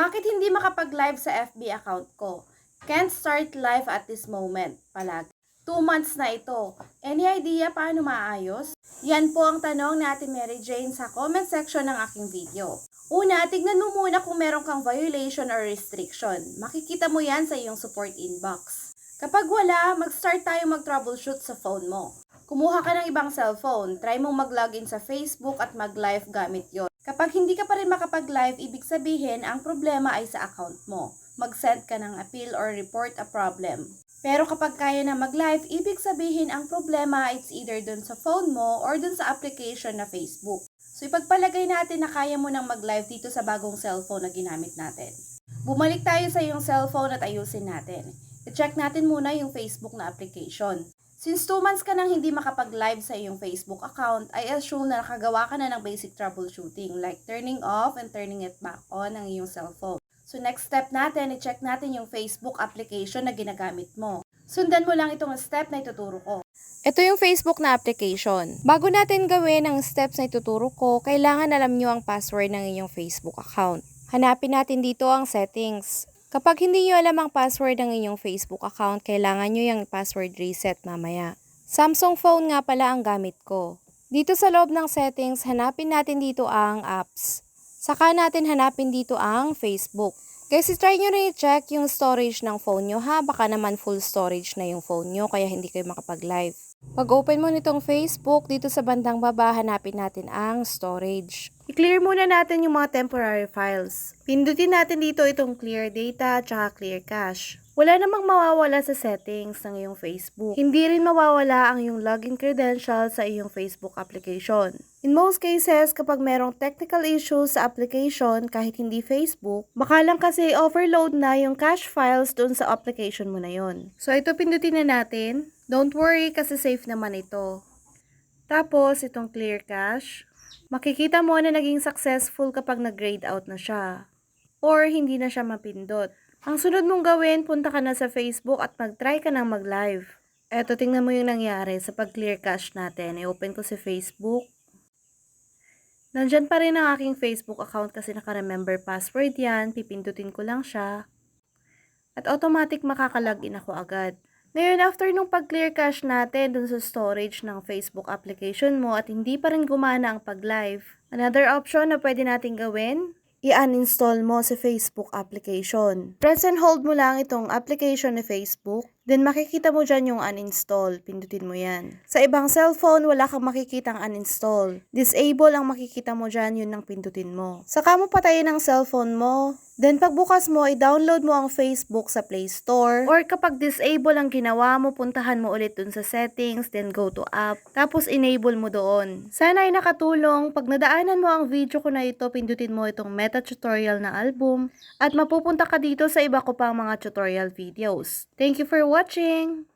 Bakit hindi makapag-live sa FB account ko? Can't start live at this moment. Palag. Two months na ito. Any idea paano maayos? Yan po ang tanong natin Mary Jane sa comment section ng aking video. Una, tignan mo muna kung meron kang violation or restriction. Makikita mo yan sa iyong support inbox. Kapag wala, mag-start tayo mag-troubleshoot sa phone mo. Kumuha ka ng ibang cellphone, try mong mag-login sa Facebook at mag-live gamit yon. Kapag hindi ka pa rin makapag-live, ibig sabihin ang problema ay sa account mo. Mag-send ka ng appeal or report a problem. Pero kapag kaya na mag-live, ibig sabihin ang problema it's either dun sa phone mo or dun sa application na Facebook. So ipagpalagay natin na kaya mo nang mag-live dito sa bagong cellphone na ginamit natin. Bumalik tayo sa iyong cellphone at ayusin natin. I-check natin muna yung Facebook na application. Since 2 months ka nang hindi makapag-live sa iyong Facebook account, I assume na nakagawa ka na ng basic troubleshooting like turning off and turning it back on ang iyong cellphone. So next step natin, i-check natin yung Facebook application na ginagamit mo. Sundan mo lang itong step na ituturo ko. Ito yung Facebook na application. Bago natin gawin ang steps na ituturo ko, kailangan alam nyo ang password ng inyong Facebook account. Hanapin natin dito ang settings. Kapag hindi nyo alam ang password ng inyong Facebook account, kailangan nyo yung password reset mamaya. Samsung phone nga pala ang gamit ko. Dito sa loob ng settings, hanapin natin dito ang apps. Saka natin hanapin dito ang Facebook. Guys, try nyo rin i-check yung storage ng phone nyo ha. Baka naman full storage na yung phone nyo kaya hindi kayo makapag-live. Pag open mo nitong Facebook, dito sa bandang baba, hanapin natin ang storage. I-clear muna natin yung mga temporary files. Pindutin natin dito itong clear data at clear cache. Wala namang mawawala sa settings ng iyong Facebook. Hindi rin mawawala ang iyong login credentials sa iyong Facebook application. In most cases, kapag merong technical issues sa application kahit hindi Facebook, baka lang kasi overload na yung cache files doon sa application mo na yon. So ito pindutin na natin. Don't worry kasi safe naman ito. Tapos itong clear cache, makikita mo na naging successful kapag nag-grade out na siya. Or hindi na siya mapindot. Ang sunod mong gawin, punta ka na sa Facebook at mag-try ka ng mag-live. Eto, tingnan mo yung nangyari sa pag-clear cache natin. I-open ko si Facebook. Nandyan pa rin ang aking Facebook account kasi naka-remember password yan. Pipindutin ko lang siya. At automatic makakalagin ako agad. Ngayon, after nung pag-clear cache natin dun sa storage ng Facebook application mo at hindi pa rin gumana ang pag-live, another option na pwede natin gawin, i-uninstall mo si Facebook application. Press and hold mo lang itong application ni Facebook, then makikita mo dyan yung uninstall. Pindutin mo yan. Sa ibang cellphone, wala kang makikitang uninstall. Disable ang makikita mo dyan, yun ang pindutin mo. Saka mo patayin ang cellphone mo, Then pagbukas mo, i-download mo ang Facebook sa Play Store. Or kapag disable ang ginawa mo, puntahan mo ulit dun sa settings, then go to app. Tapos enable mo doon. Sana ay nakatulong. Pag nadaanan mo ang video ko na ito, pindutin mo itong meta tutorial na album. At mapupunta ka dito sa iba ko pang mga tutorial videos. Thank you for watching!